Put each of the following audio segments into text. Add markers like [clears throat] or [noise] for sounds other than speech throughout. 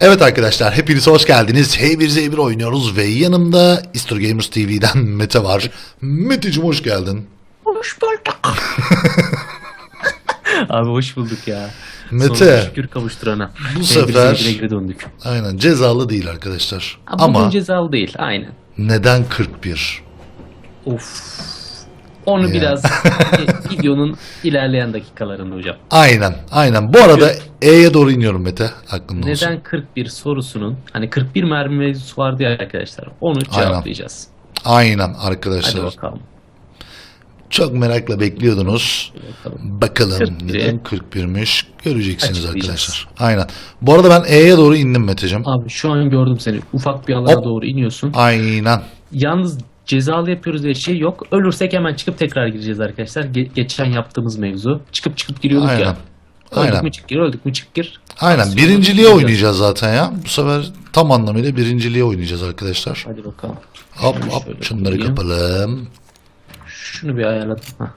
Evet arkadaşlar hepiniz hoş geldiniz. H1Z1 oynuyoruz ve yanımda Easter Gamers TV'den [laughs] Mete var. Meteciğim hoş geldin. Hoş bulduk. [laughs] Abi hoş bulduk ya. Mete. Sonunda şükür kavuşturana. Bu sefer- sevgili geri döndük. Aynen cezalı değil arkadaşlar. Ama, bugün cezalı değil. Aynen. neden 41? Of. Onu Ya. biraz [laughs] videonun ilerleyen dakikalarında hocam. Aynen aynen. Bu arada E'ye doğru iniyorum Mete. Aklında olsun. Neden 41 sorusunun hani 41 mermi mevzusu vardı ya arkadaşlar. Onu Aynen. cevaplayacağız. Aynen Hadi arkadaşlar. bakalım. Çok merakla bekliyordunuz. bakalım. Bakalım 41'i neden 41'miş göreceksiniz arkadaşlar. Aynen. Bu arada ben E'ye doğru indim Meteciğim. Abi şu an gördüm seni. Ufak bir alana Hop. doğru iniyorsun. Aynen. Yalnız cezalı yapıyoruz diye şey yok. Ölürsek hemen çıkıp tekrar gireceğiz arkadaşlar. Ge- geçen yaptığımız mevzu. Çıkıp çıkıp giriyorduk Aynen. ya. Öldük Aynen. mü çık gir, öldük mü çık gir. Aynen. Aksiyonu Birinciliğe oynayacağız zaten ya. Bu sefer tam anlamıyla birinciliğe oynayacağız arkadaşlar. Hadi bakalım. Hop Şöyle hop şöyle şunları koyayım. kapalım. Şunu bir ayarladım. Ha.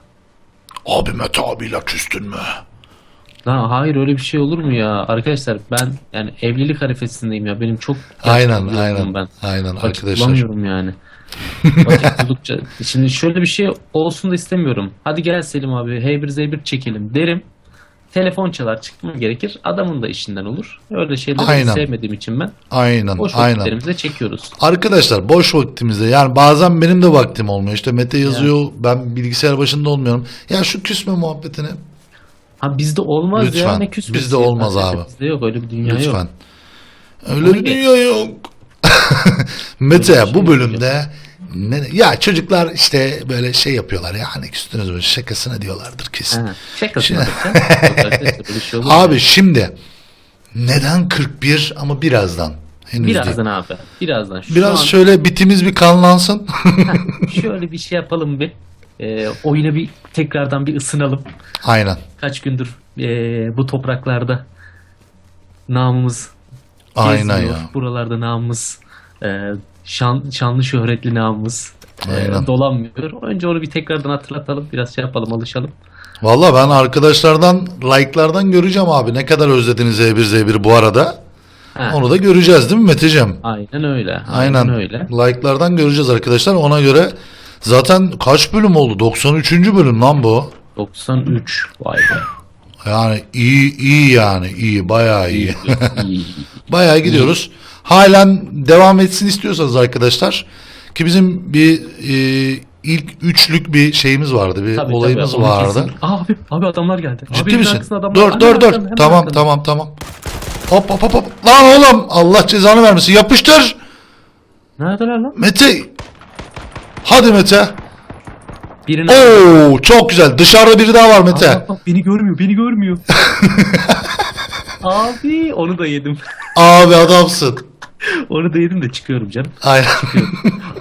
Abi Mete abiyle küstün mü? Lan hayır öyle bir şey olur mu ya? Arkadaşlar ben yani evlilik arifesindeyim ya. Benim çok Aynen aynen. ben. Aynen Vakit arkadaşlar. bulamıyorum yani. Vakit buldukça. Şimdi şöyle bir şey olsun da istemiyorum. Hadi gel Selim abi H1Z1 çekelim derim. Telefon çalar çıkmam gerekir. Adamın da işinden olur. Öyle şeyleri Aynen. sevmediğim için ben Aynen boş aynen. vakitlerimizde çekiyoruz. Arkadaşlar boş vaktimizde yani bazen benim de vaktim olmuyor. İşte Mete yazıyor ben bilgisayar başında olmuyorum. Ya şu küsme muhabbetini Ha bizde olmaz ya Lütfen. ne küsmesi. Bizde olmaz ya. abi. Bizde yok öyle bir dünya lütfen. yok. Öyle Onu geç. dünya yok. [laughs] Mete şey bu yok bölümde ne, ya çocuklar işte böyle şey yapıyorlar ya hani küstünüz böyle şakasına diyorlardır kesin. Ha, şakasına Şimdi- [laughs] şey? Abi şimdi neden 41 ama birazdan. Henüz değil. Birazdan abi. Birazdan. Şu Biraz an şöyle bitimiz bir kanlansın. [laughs] şöyle bir şey yapalım bir. Ee, oyuna bir tekrardan bir ısınalım. Aynen. Kaç gündür ee, bu topraklarda namımız Aynen gezmiyor. ya. Buralarda namımız ee, şan, şanlı şöhretli namımız Aynen. dolanmıyor. Önce onu bir tekrardan hatırlatalım. Biraz şey yapalım alışalım. Valla ben arkadaşlardan like'lardan göreceğim abi. Ne kadar özlediniz Z1 Z1 bu arada. Ha, Onu da göreceğiz değil mi Meteciğim? Aynen öyle. Aynen. Aynen öyle. Like'lardan göreceğiz arkadaşlar. Ona göre zaten kaç bölüm oldu? 93. bölüm lan bu. 93. Vay be. Yani iyi iyi yani iyi bayağı [laughs] iyi. Bayağı gidiyoruz. Halen devam etsin istiyorsanız arkadaşlar ki bizim bir e, ilk üçlük bir şeyimiz vardı. Bir Tabii, olayımız tabii, onu vardı. kesin. Abi, abi adamlar geldi. Ciddi abi, misin? arkasında adamlar- Dur Hemen dur dur. hemen Tamam arkanda. tamam tamam. Hop hop hop hop. Lan oğlum Allah cezanı vermesin. Yapıştır. Neredeler lan? Mete. Hadi Mete. Birini Oo çok güzel. Dışarıda biri daha var Mete. Aa, bak, beni görmüyor, beni görmüyor. [laughs] Abi onu da yedim. Abi adamsın. Onu da yedim de çıkıyorum canım. Aynen.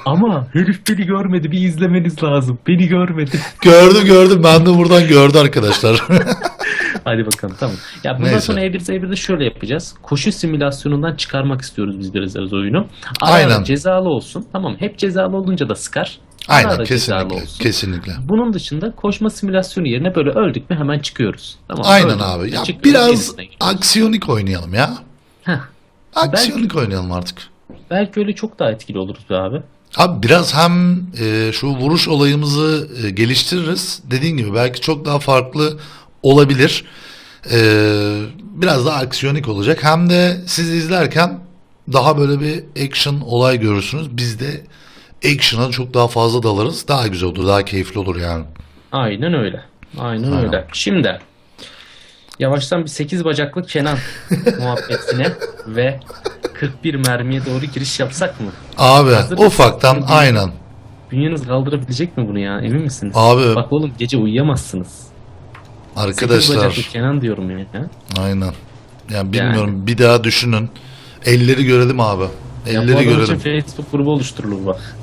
Ama herif beni görmedi. Bir izlemeniz lazım. Beni görmedi. gördüm gördüm. Ben de buradan gördü arkadaşlar. [laughs] Hadi bakalım tamam. Ya bundan Neyse. sonra E1Z1'de şöyle yapacağız. Koşu simülasyonundan çıkarmak istiyoruz biz biraz az oyunu. Ara Aynen. cezalı olsun. Tamam hep cezalı olunca da sıkar. Aynen ara cezalı kesinlikle. olsun. Kesinlikle. Bunun dışında koşma simülasyonu yerine böyle öldük mü hemen çıkıyoruz. Tamam. Aynen öldük abi. Ya çıkıyoruz, biraz aksiyonik oynayalım ya. Heh, Aksiyonik oynayalım artık. belki öyle çok daha etkili oluruz be abi. Abi biraz hem e, şu vuruş olayımızı e, geliştiririz. Dediğin gibi belki çok daha farklı olabilir. E, biraz daha aksiyonik olacak. Hem de siz izlerken daha böyle bir action olay görürsünüz. Biz de action'a çok daha fazla dalarız. Daha güzel olur, daha keyifli olur yani. Aynen öyle. Aynen, Aynen. öyle. Şimdi yavaştan bir 8 bacaklı Kenan [laughs] muhabbetine ve 41 mermiye doğru giriş yapsak mı? Abi Hazır ufaktan Çünkü- aynen. Bünyeniz kaldırabilecek mi bunu ya? Emin misiniz? Abi Bak oğlum gece uyuyamazsınız. 8 arkadaşlar bacaklı Kenan diyorum ya. aynen. Yani bilmiyorum bir daha düşünün. Elleri görelim abi. Bu Elleri adam için görelim. Facebook grubu oluşturulur bak.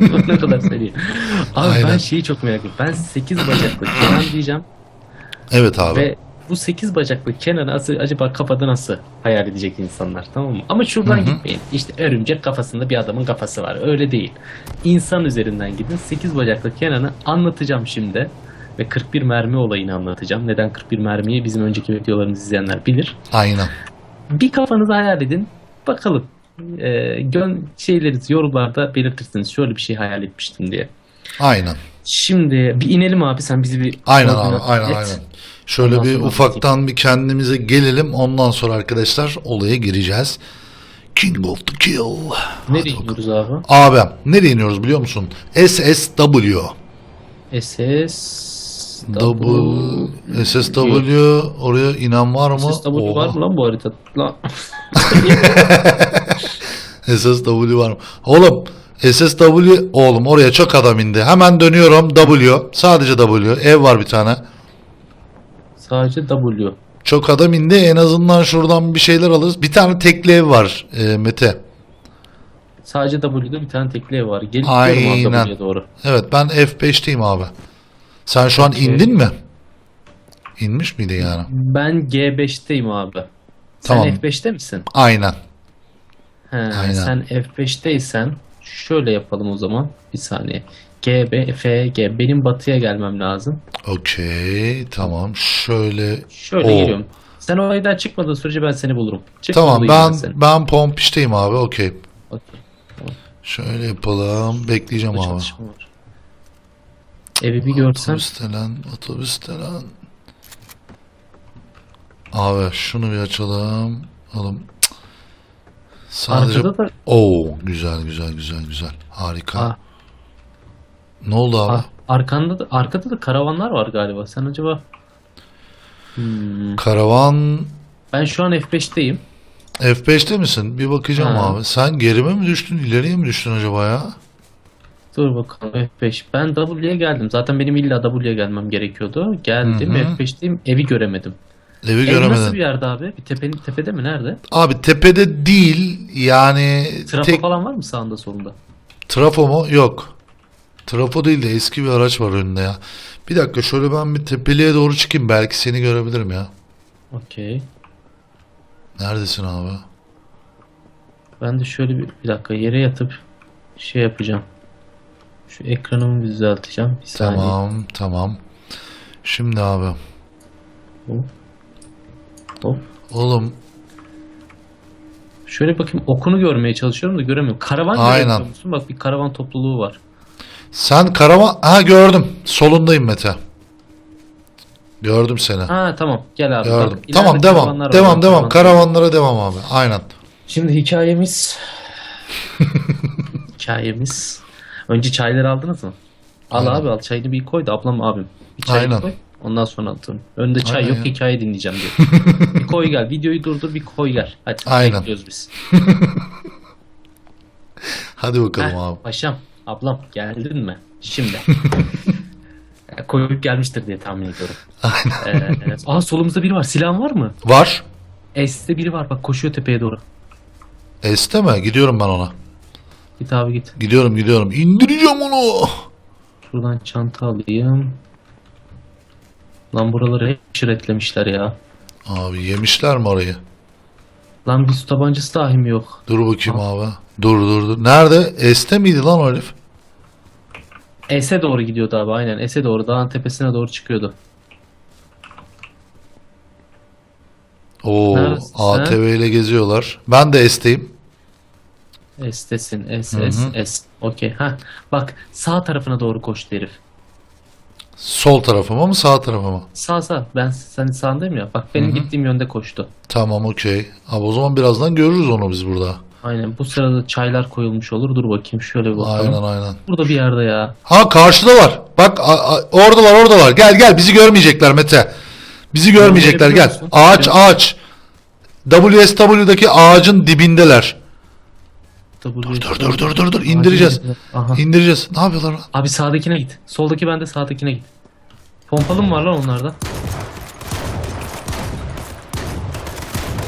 [laughs] ne kadar söyleyeyim. Abi Aynen. ben şeyi çok merak ediyorum. Ben 8 bacaklı Kenan diyeceğim. Evet abi. Ve bu 8 bacaklı Kenan'ı asıl, acaba kafada nasıl hayal edecek insanlar tamam mı? Ama şuradan Hı hı. gitmeyin. İşte örümcek kafasında bir adamın kafası var. Öyle değil. İnsan üzerinden gidin. 8 bacaklı Kenan'ı anlatacağım şimdi. Ve 41 mermi olayını anlatacağım. Neden 41 mermiyi bizim önceki videolarımızı izleyenler bilir. Aynen. Bir kafanızı hayal edin. Bakalım. Ee, gön şeyleri yorumlarda belirtirsiniz. Şöyle bir şey hayal etmiştim diye. Aynen. Şimdi bir inelim abi sen bizi bir Aynen abi, aynen et. aynen. Şöyle Ondan bir ufaktan bir kendimize gelelim. Ondan sonra arkadaşlar olaya gireceğiz. King of the Kill. Nereye iniyoruz abi? Abi nereye iniyoruz biliyor musun? SSW. SS Double SSW oraya inen var mı? SSW var Oha. mı lan bu haritada? Lan. [laughs] SSW var mı? Oğlum SSW oğlum oraya çok adam indi. Hemen dönüyorum W. Sadece W. Ev var bir tane. Sadece W. Çok adam indi. En azından şuradan bir şeyler alırız. Bir tane tekli ev var e, Mete. Sadece W'de bir tane tekli ev var. Gelip Aynen. W'ye doğru. Evet ben F5'teyim abi. Sen şu an indin mi? İnmiş miydi yani? Ben G5'teyim abi. Sen Tamam. F5'te misin? Aynen. He, Aynen. sen F5'teysen şöyle yapalım o zaman. Bir saniye. G, B, F, G. Benim batıya gelmem lazım. Okey. Tamam. Şöyle. Şöyle Oo. geliyorum. Sen oraydan çıkmadığın sürece ben seni bulurum. Çık Tamam ben seni. ben pompişteyim abi. Okey. Okey. Şöyle yapalım. Bekleyeceğim Burada abi. var. Evi bir görsen. Otobüste lan. Otobüste lan. Abi şunu bir açalım. Oğlum. Cık. Sadece Arkada da Oo güzel güzel güzel güzel. Harika. Aa. Ne oldu abi? Ar- arkanda da arkada da karavanlar var galiba. Sen acaba Hmm, Karavan ben şu an F5'teyim. F5'te misin? Bir bakacağım Ha. abi. Sen gerime mi düştün, ileriye mi düştün acaba ya? Dur bakalım F5. Ben W'ye geldim. Zaten benim illa W'ye gelmem gerekiyordu. Geldim Hı hı. F5'teyim. Evi göremedim. Evi Ev nasıl göremedin. bir yerde abi? Bir tepenin tepede mi? Nerede? Abi tepede değil yani Trafo tek falan var mı sağında solunda? trafo mu? Yok. Trafo değil de eski bir araç var önünde ya. Bir dakika şöyle ben bir tepeliğe doğru çıkayım belki seni görebilirim ya. Okey. Neredesin abi? Ben de şöyle bir, bir dakika yere yatıp şey yapacağım. Şu ekranımı düzelteceğim. Bir saniye. Tamam tamam. Şimdi abi. Hop. Hop. Oğlum Şöyle bakayım okunu görmeye çalışıyorum da göremiyorum. Karavan Aynen. görüyor musun? Bak bir karavan topluluğu var. sen karavan... Ha gördüm. Solundayım Mete. Gördüm seni. Ha tamam gel abi. Gördüm. Bak, tamam devam. var. Devam devam. karavan- Karavanlara devam abi. Aynen. Şimdi hikayemiz [laughs] hikayemiz önce çayları aldınız mı? Al Aynen. abi al çayını bir koy da ablam abim. Bir çay Aynen. koy. Ondan sonra atın. Önde çay Aynen yok ya. hikaye dinleyeceğim diyor. [laughs] bir koy gel. Videoyu durdur bir koy gel. Hadi Aynen. bekliyoruz biz. [laughs] Hadi bakalım Heh, abi. paşam ablam geldin mi? Şimdi. Ya, [laughs] Koyup gelmiştir diye tahmin ediyorum. Aynen. Ee, aa solumuzda biri var. Silahın var mı? Var. S'te biri var. Bak koşuyor tepeye doğru. Este mi? Gidiyorum ben ona. Git abi git. Gidiyorum gidiyorum. İndireceğim onu. Şuradan çanta alayım. Lan buraları hep şiretlemişler ya. Abi yemişler mi orayı? Lan bir su tabancası dahim yok. Dur bakayım abi. Dur dur dur. Nerede? Este miydi lan o herif? S'e doğru gidiyordu abi aynen. S'e doğru. Dağın tepesine doğru çıkıyordu. Oo, Neredesin? ATV ile geziyorlar. Ben de Esteyim. S'tesin. S, Hı hı. S, S. Okey. Ha. Bak sağ tarafına doğru koştu herif. Sol tarafıma mı sağ tarafıma? Sağ sağ. Ben senin sağındayım ya. Bak benim gittiğim yönde koştu. Tamam okey. Abi o zaman birazdan görürüz onu biz burada. Aynen. Bu sırada çaylar koyulmuş olur. Dur bakayım şöyle bir bakalım. Aynen aynen. Burada bir yerde ya. Ha karşıda var. Bak a- a- oradalar oradalar. Gel gel bizi görmeyecekler Mete. Bizi görmeyecekler gel. musun? Ağaç ağaç. WSW'daki ağacın dibindeler. Dur Dur dur dur dur dur indireceğiz. Aha. İndireceğiz. Ne yapıyorlar lan? Abi sağdakine git. Soldaki bende sağdakine git. Pompalı mı var lan onlarda?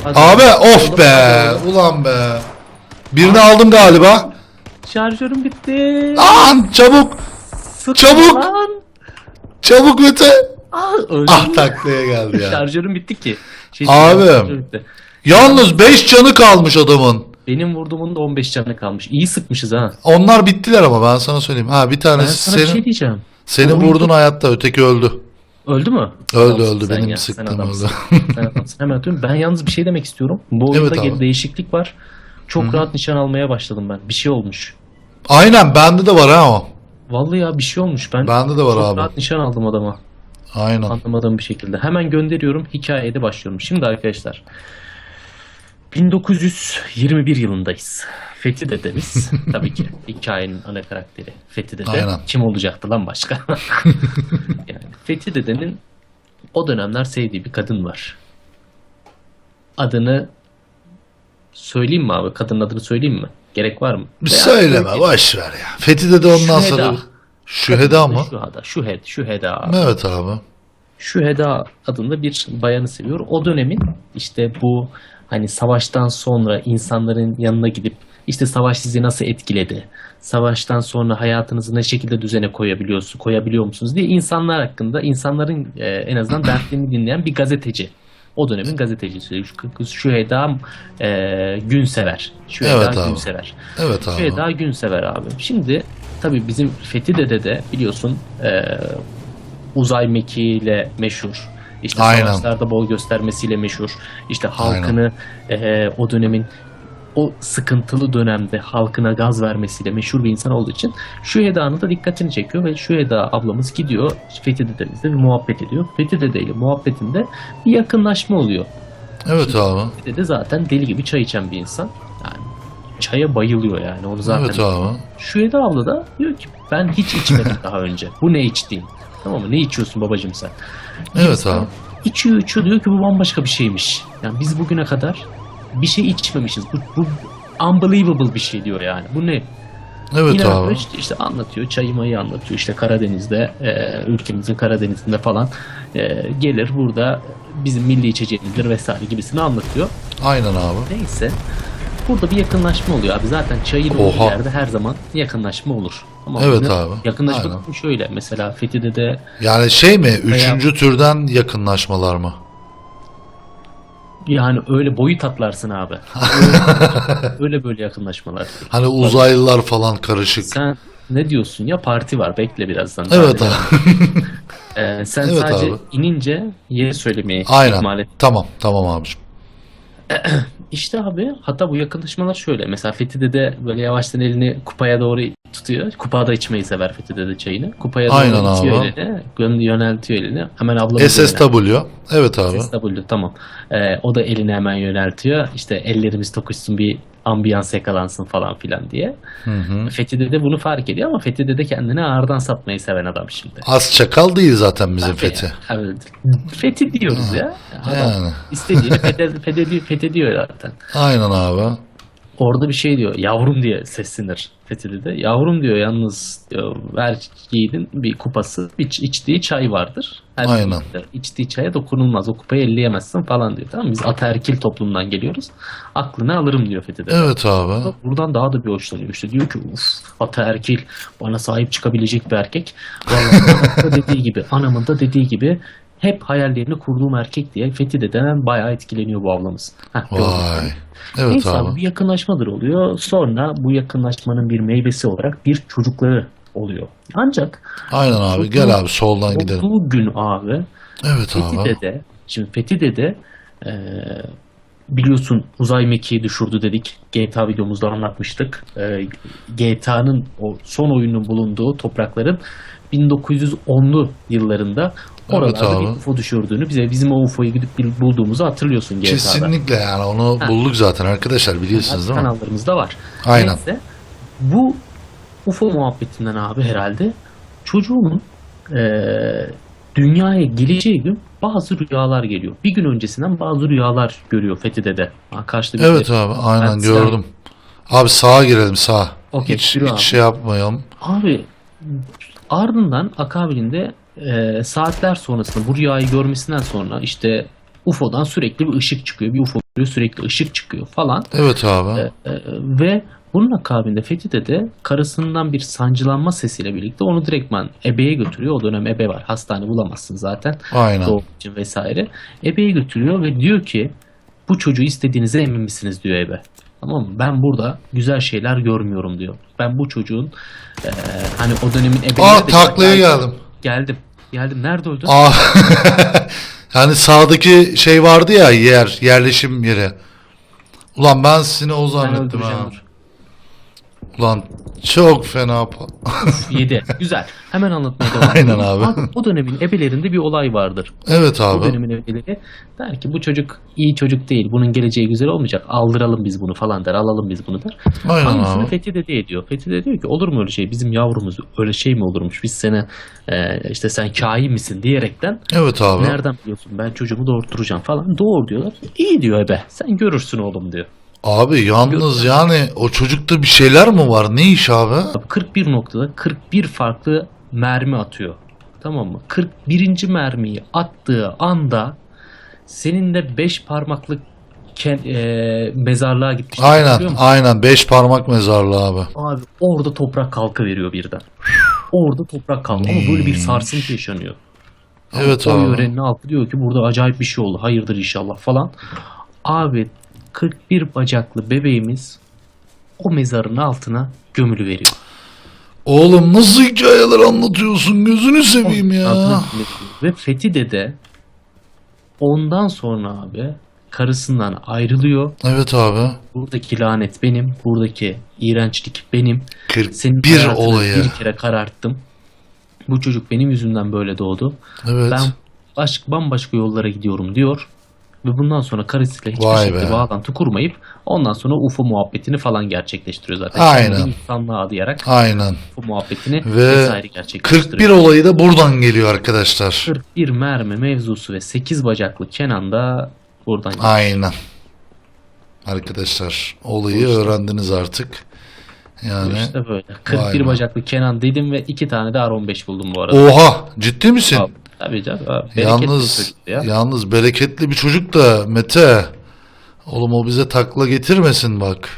Hadi. Abi of be. Ulan be. Birini aldım galiba. Şarjörüm bitti. Lan çabuk. Sıkma çabuk! lan. Çabuk Mete. Ah, öldüm. Ah taklaya geldi ya. [laughs] Şarjörüm bitti ki. Şey, Abi. bitti. Yalnız 5 canı kalmış adamın. Benim vurduğumun da 15 canı kalmış. İyi sıkmışız ha. Onlar bittiler ama ben sana söyleyeyim. Ha bir Ben tanesi sana bir senin şey diyeceğim. senin Oyunda- vurdun hayatta öteki öldü. Öldü mü? Öldü, Adamsın öldü. sen Benim ya, sen sıktığım adamsın. öldü. Sen adamsın. Hemen atıyorum. Ben yalnız bir şey demek istiyorum. Bu oyunda Evet abi. gel- değişiklik var. Çok rahat nişan almaya başladım ben. Bir şey olmuş. Aynen bende de var ha o. Vallahi ya bir şey olmuş. Ben Bende de var çok abi. rahat nişan aldım adama. Aynen. Anlamadığım bir şekilde. Hemen gönderiyorum. Hikayede başlıyorum. Şimdi arkadaşlar 1921 yılındayız. Fethi dedemiz [laughs] tabii ki hikayenin ana karakteri Fethi dede. Aynen. Kim olacaktı lan başka? [laughs] yani Fethi dedenin o dönemler sevdiği bir kadın var. Adını söyleyeyim mi abi? Kadının adını söyleyeyim mi? Gerek var mı? Bir Veya söyleme söyleyeyim. boş ver ya. Fethi de ondan Şüheda. sonra Şüheda mı? Şüheda. Şühed. Şüheda abi. Evet abi. Şüheda adında bir bayanı seviyor. O dönemin işte bu hani savaştan sonra insanların yanına gidip işte savaş sizi nasıl etkiledi? Savaştan sonra hayatınızı ne şekilde düzene koyabiliyorsun, koyabiliyor musunuz diye insanlar hakkında, insanların e, en azından dertlerini [clears throat] dinleyen bir gazeteci. O dönemin gazetecisi. Şu kız Şüheda e, Günsever. Şüheda Evet abi. Günsever. Evet abi. Şüheda Günsever abi. Şimdi tabii bizim Fethi Dede de biliyorsun e, uzay mekiğiyle meşhur. İşte Aynen. savaşlarda bol göstermesiyle meşhur. İşte halkını e, o dönemin o sıkıntılı dönemde halkına gaz vermesiyle meşhur bir insan olduğu için Şüheda'nın da dikkatini çekiyor ve Şüheda ablamız gidiyor Fethi dedemizle bir muhabbet ediyor. Fethi dedeyle muhabbetinde bir yakınlaşma oluyor. Evet abi. Fethi dede zaten deli gibi çay içen bir insan. Yani çaya bayılıyor yani onu zaten Evet abi. Şüheda abla da diyor ki ben hiç içmedim [laughs] daha önce. Bu ne içtiğin? Tamam mı? Ne içiyorsun babacım sen? Evet abi. İçiyor içiyor diyor ki bu bambaşka bir şeymiş. Yani biz bugüne kadar bir şey içmemişiz. Bu, bu unbelievable bir şey diyor yani. Bu ne? Evet Yine abi. işte, işte anlatıyor. Çayı mayı anlatıyor. İşte Karadeniz'de, e, ülkemizin Karadeniz'inde falan e, gelir burada bizim milli içeceğimizdir vesaire gibisini anlatıyor. Aynen abi. Neyse. Burada bir yakınlaşma oluyor abi. Zaten çayın olduğu Oha. yerde her zaman yakınlaşma olur. Ama Evet abi. Yakınlaşma Aynen. şöyle. Mesela Fethi'de de Yani şey mi? Üçüncü türden yakınlaşmalar mı? yani öyle boyut atlarsın abi. Öyle, [laughs] öyle böyle yakınlaşmalar. Hani uzaylılar falan karışık. Sen ne diyorsun ya parti var bekle birazdan. Evet abi. [laughs] Ee, sen Evet sadece abi. inince yeri söylemeyi ihmal Aynen. et. Tamam. Tamam abicim. [clears throat] İşte abi hatta bu yakınlaşmalar şöyle. Mesela Fethi'de de böyle yavaştan elini kupaya doğru tutuyor. Kupada içmeyi sever Fethi'de de çayını. Kupaya doğru Aynen itiyor abi. elini. Yöneltiyor elini. Hemen ablamız SSW. Evet abi. SSW tamam. Ee, o da elini hemen yöneltiyor. İşte ellerimiz tokuşsun bir ambiyans yakalansın falan filan diye. Hı hı. Fethi de bunu fark ediyor ama Fethi de kendini ağırdan satmayı seven adam şimdi. Az çakal değil zaten bizim Tabii. Fethi. Evet. Fethi diyoruz ya. Adam Yani. istediğini fethe- fethediyor, fethediyor zaten. Aynen abi. Orada bir şey diyor. Yavrum diye seslenir Fethi'de de. Yavrum diyor yalnız diyor, her yiğidin bir kupası, iç, içtiği çay vardır. Her Aynen. yiğit de içtiği çaya dokunulmaz. O kupayı elleyemezsin falan diyor. Tamam? Biz ataerkil toplumdan geliyoruz. Aklını alırım diyor Fethi'de. Evet abi. Buradan daha da bir hoşlanıyor. İşte diyor ki uf ataerkil bana sahip çıkabilecek bir erkek. Vallahi dediği gibi anamın da dediği gibi hep hayallerini kurduğum erkek diye Fethi denen bayağı etkileniyor bu ablamız. Heh. Vay. Evet Neyse abi. abi. bir yakınlaşmadır oluyor. Sonra bu yakınlaşmanın bir meyvesi olarak bir çocukları oluyor. Ancak Aynen abi. Gel abi soldan gidelim. olduğu gün abi Evet abi. Fethi'de de şimdi Fethi'de de e, biliyorsun uzay mekiği düşürdü dedik. GTA videomuzda anlatmıştık. E, GTA'nın o son oyunun bulunduğu toprakların 1910'lu yıllarında oralarda abi. bir UFO düşürdüğünü bize bizim o UFO'yu gidip bulduğumuzu hatırlıyorsun GTA'da. Kesinlikle yani onu Ha. bulduk zaten arkadaşlar biliyorsunuz değil mi? Kanallarımızda var. Aynen. Neyse, bu UFO muhabbetinden abi herhalde çocuğumun eee, dünyaya geleceği gün bazı rüyalar geliyor. Bir gün öncesinden bazı rüyalar görüyor Fethi'de de. Karşıda bir Evet abi aynen Ben gördüm. Abi sağa girelim sağa. Okey, hiç, hiç abi. şey yapmayalım. Abi ardından akabinde eee, saatler sonrasında bu rüyayı görmesinden sonra işte UFO'dan sürekli bir ışık çıkıyor. Bir UFO görüyor sürekli ışık çıkıyor falan. Evet abi. Ee, ve bunun akabinde Fethi'de de karısından bir sancılanma sesiyle birlikte onu direktman ebeye götürüyor. O dönem ebe var. Hastane bulamazsın zaten. Aynen. Doğum için vesaire. Ebeye götürüyor ve diyor ki bu çocuğu istediğinize emin misiniz diyor ebe. Tamam mı? Ben burada güzel şeyler görmüyorum diyor. Ben bu çocuğun e, hani o dönemin ebeleri Aa de- taklaya geldim. Geldim. Geldim. Nerede öldün? Aa, yani [laughs] sağdaki şey vardı ya yer, yerleşim yeri. Ulan ben seni o zannettim öldüreceğim ha. dur. Ulan çok fena. [laughs] Yedi. Güzel. Hemen anlatmaya [laughs] devam Aynen abi. O dönemin ebelerinde bir olay vardır. evet O abi. dönemin ebeleri der ki bu çocuk iyi çocuk değil. Bunun geleceği güzel olmayacak. Aldıralım biz bunu falan der. Alalım biz bunu der. Aynen Aynısını abi. Fethi Dede ediyor. Fethi de diyor ki olur mu öyle şey? Bizim yavrumuz öyle şey mi olurmuş? Biz sana e, işte sen kain misin diyerekten Evet abi. nereden biliyorsun ben çocuğumu doğurtturacağım falan. Doğur diyorlar. İyi diyor ebe. Sen görürsün oğlum diyor. Abi yalnız yani o çocukta bir şeyler mi var? Ne iş abi? Abi 41 noktada 41 farklı mermi atıyor. Tamam mı? 41. mermiyi attığı anda senin de 5 parmaklık ke- e, mezarlığa gitmiştin. Aynen hatırlıyor musun? aynen. Beş parmak mezarlığı abi. Abi orada toprak kalka veriyor birden. Orada toprak kalka ama böyle bir sarsıntı yaşanıyor. Evet o abi. yörenin halkı diyor ki burada acayip bir şey oldu. Hayırdır inşallah falan. Abi 41 bacaklı bebeğimiz o mezarın altına gömülü veriyor. Oğlum nasıl hikayeler anlatıyorsun? Gözünü seveyim ya. Ve Fethi Dede ondan sonra abi karısından ayrılıyor. Evet abi. Buradaki lanet benim. Buradaki iğrençlik benim. Senin 41 hayatını olayı. bir kere kararttım. Bu çocuk benim yüzümden böyle doğdu. Evet. Ben baş, bambaşka yollara gidiyorum diyor. Ve bundan sonra karısıyla hiçbir Vay şekilde be. bağlantı kurmayıp ondan sonra UFO muhabbetini falan gerçekleştiriyor zaten. Aynen. Kendi insanlığı adayarak Aynen. UFO muhabbetini Ve vesaire gerçekleştiriyor. 41 olayı da buradan geliyor arkadaşlar. 41 mermi mevzusu ve 8 bacaklı Kenan da buradan geliyor. Aynen. Arkadaşlar olayı işte. öğrendiniz artık. Yani İşte böyle. 41 Vay be. bacaklı Kenan dedim ve 2 tane de R15 buldum bu arada. oha ciddi misin? Abi, Tabii canım. bereketli Yalnız ya. yalnız bereketli bir çocuk da Mete. Oğlum o bize takla getirmesin bak.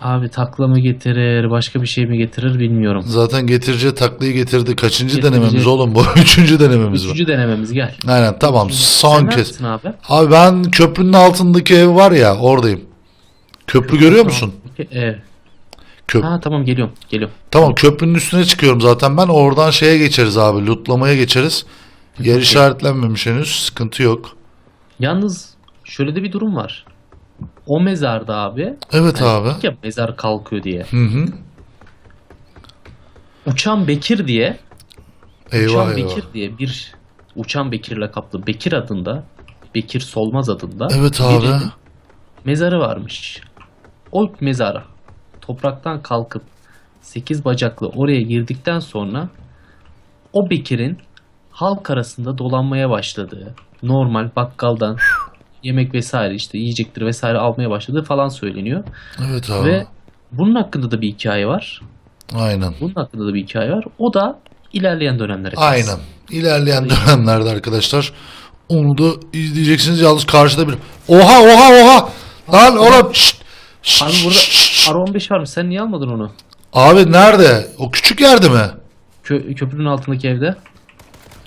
Abi takla mı getirir, başka bir şey mi getirir bilmiyorum. Zaten getireceği taklayı getirdi. Kaçıncı Getirecek. denememiz oğlum bu? [laughs] Üçüncü denememiz var. Üçüncü denememiz gel. Aynen tamam son Sen kez. abi? Abi ben köprünün altındaki ev var ya oradayım. Köprü görüyor musun? Evet. Köp Ha tamam geliyorum. Geliyorum. tamam köprünün üstüne çıkıyorum zaten ben. Oradan şeye geçeriz abi. Lootlamaya geçeriz. Yer işaretlenmemiş henüz. Sıkıntı yok. Yalnız şöyle de bir durum var. O mezarda abi. Evet abi. dedik Ya mezar kalkıyor diye. Hı hı. Uçan Bekir diye. Eyvah Uçan eyvah. Bekir diye bir Uçan Bekir lakaplı Bekir adında. Bekir Solmaz adında. Evet abi. birinin Mezarı varmış. O mezara topraktan kalkıp 8 bacaklı oraya girdikten sonra o Bekir'in halk arasında dolanmaya başladığı, normal bakkaldan yemek vesaire işte yiyecektir vesaire almaya başladığı falan söyleniyor. Evet abi. Ve bunun hakkında da bir hikaye var. Aynen. Bunun hakkında da bir hikaye var. O da ilerleyen dönemlere. Aynen. İlerleyen dönemlerde arkadaşlar onu da izleyeceksiniz. Yalnız karşıda bir Oha oha oha! Lan oğlum şşt! Şşt, Abi burada şşt. R15 varmış. Sen niye almadın onu? Abi nerede? O küçük yerde mi? Kö- köprünün altındaki evde.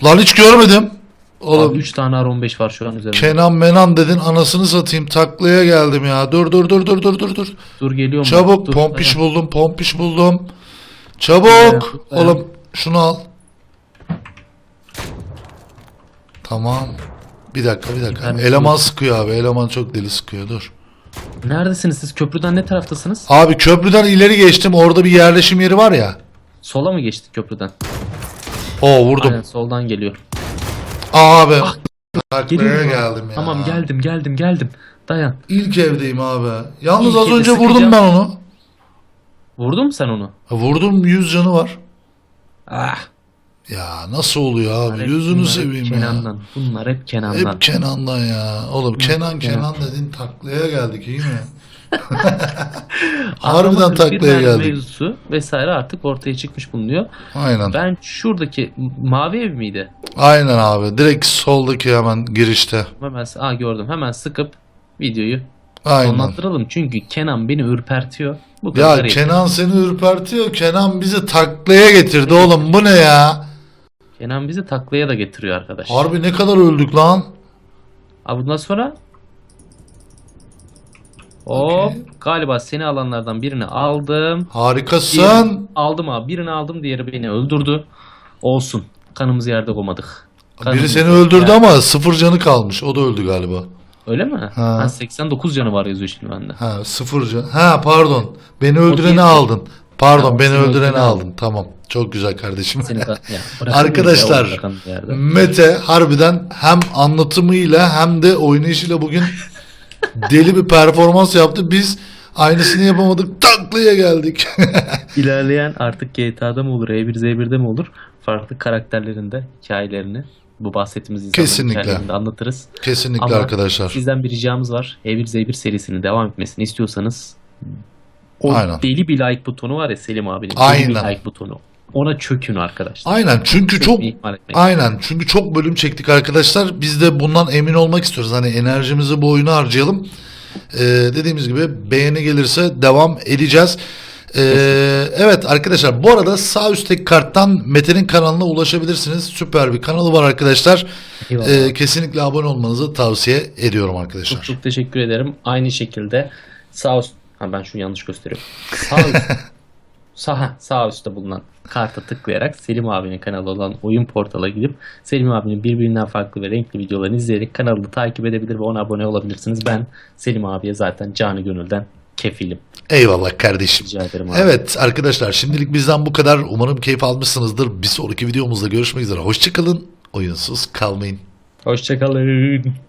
Lan hiç görmedim. Oğlum Abi 3 tane R15 var şu an üzerinde. Kenan Menan dedin anasını satayım taklaya geldim ya. Dur dur dur dur dur dur dur. Dur geliyorum. ben. Çabuk Dur, pompiş dayan. buldum pompiş buldum. Çabuk. Dayan, dayan. Oğlum şunu al. Tamam. Bir dakika bir dakika. tane Eleman buldum. sıkıyor abi. Eleman çok deli sıkıyor dur. Neredesiniz siz? Köprüden ne taraftasınız? Abi köprüden ileri geçtim. Orada bir yerleşim yeri var ya. Sola mı geçtik köprüden? Oo vurdum. Aynen soldan geliyor. Abi. Taklaya Geliyorum. geldim ya. Tamam geldim geldim geldim. Dayan. İlk evdeyim abi. Yalnız İlk az önce sıkacağım. vurdum ben onu. Vurdun mu sen onu? Ha, Vurdum 100 canı var. Ah. Ya nasıl oluyor abi? Hep- Gözünü bunlar hep seveyim ya. Kenan'dan. Bunlar hep Kenan'dan. Hep Kenan'dan ya. Oğlum Kenan Kenan. Kenan dedin taklaya geldik iyi mi? [laughs] Harbiden 41 taklaya geldik. Mevzusu vesaire artık ortaya çıkmış bulunuyor. Aynen. Ben şuradaki mavi ev miydi? Aynen abi. Direkt soldaki hemen girişte. Hemen aa gördüm. Hemen sıkıp videoyu Aynen. sonlandıralım. Çünkü Kenan beni ürpertiyor. Bu Ya kadar yeter. Kenan seni ürpertiyor. Kenan bizi taklaya getirdi oğlum. Bu ne ya? Kenan bizi taklaya da getiriyor arkadaş. Harbi ne kadar öldük lan? Abi bundan sonra Hop galiba seni alanlardan birini aldım. Harikasın. Diğerini aldım abi. Birini aldım diğeri beni öldürdü. Olsun. Kanımızı yerde koymadık. Biri seni öldürdü ama sıfır canı kalmış. O da öldü galiba. Öyle mi? Ha. Ha. 89 canı var yazıyor şimdi bende. Ha sıfır can. Ha pardon. Beni öldüreni diğeri- aldın. Pardon Ha, beni seni öldüreni öldüreni aldın. Tamam. Çok güzel kardeşim. Seni [laughs] ya, Arkadaşlar ya, o bırakan bir yerde. Mete harbiden hem anlatımıyla hem de oynayışıyla bugün [laughs] deli bir performans yaptı. Biz aynısını yapamadık. Taklaya geldik. [laughs] İlerleyen artık GTA'da mı olur, E1 Z1'de mi olur? Farklı karakterlerin de hikayelerini bu bahsettiğimiz insanların Kesinlikle. anlatırız. Kesinlikle Ama arkadaşlar. Sizden bir ricamız var. E1 Z1 serisinin devam etmesini istiyorsanız o Aynen. deli bir like butonu var ya Selim abinin. Deli Aynen. bir like butonu. Ona çökün arkadaşlar. Aynen çünkü çok aynen çünkü çok bölüm çektik arkadaşlar. Biz de bundan emin olmak istiyoruz. Hani enerjimizi bu oyuna harcayalım. Ee, dediğimiz gibi beğeni gelirse devam edeceğiz. Ee, evet arkadaşlar bu arada sağ üstteki karttan Mete'nin kanalına ulaşabilirsiniz. Süper bir kanalı var arkadaşlar. Eyvallah. Ee, kesinlikle abone olmanızı tavsiye ediyorum arkadaşlar. Çok çok teşekkür ederim. Aynı şekilde sağ üst... Ha ben şunu yanlış gösteriyorum. Sağ [laughs] üst... sağ, sağ üstte bulunan karta tıklayarak Selim abinin kanalı olan Oyun Portal'a gidip Selim abinin birbirinden farklı ve renkli videolarını izleyerek kanalını takip edebilir ve ona abone olabilirsiniz. Ben Selim abiye zaten canı gönülden kefilim. Eyvallah kardeşim. Rica ederim abi. Evet arkadaşlar şimdilik bizden bu kadar. Umarım keyif almışsınızdır. Bir sonraki videomuzda görüşmek üzere. Hoşçakalın. Oyunsuz kalmayın. Hoşçakalın.